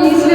Deus.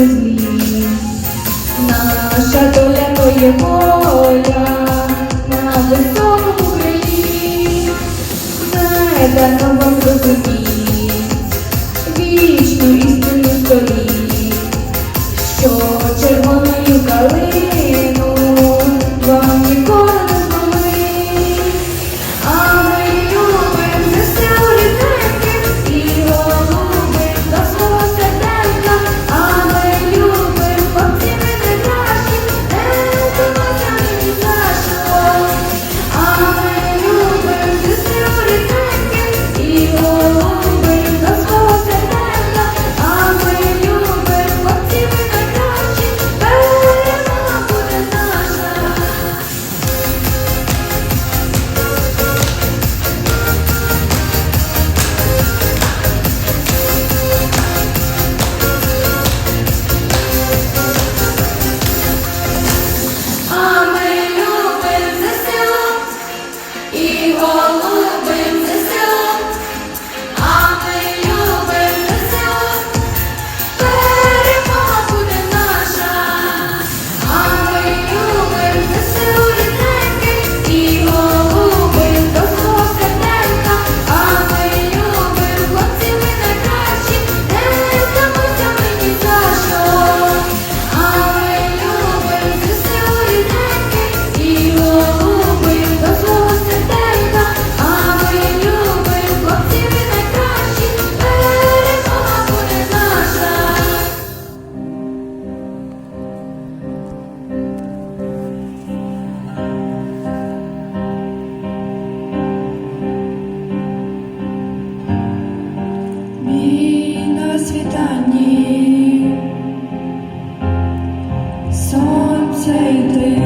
with me. Some say they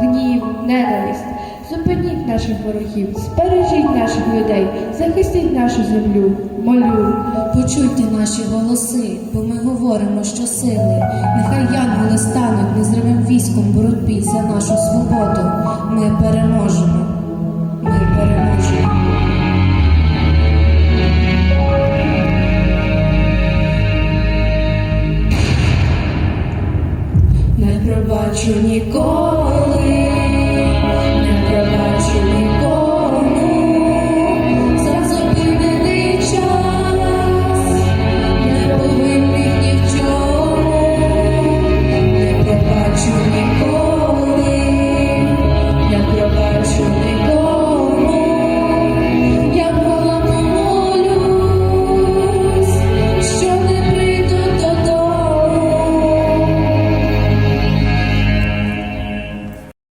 гнів, ненависть. Зупиніть наших ворогів, збережіть наших людей, захистіть нашу землю. Молю. Почуйте наші голоси, бо ми говоримо що сили. Нехай янголи стануть незримим військом боротьбі за нашу свободу. Ми переможемо. хочу ніколи.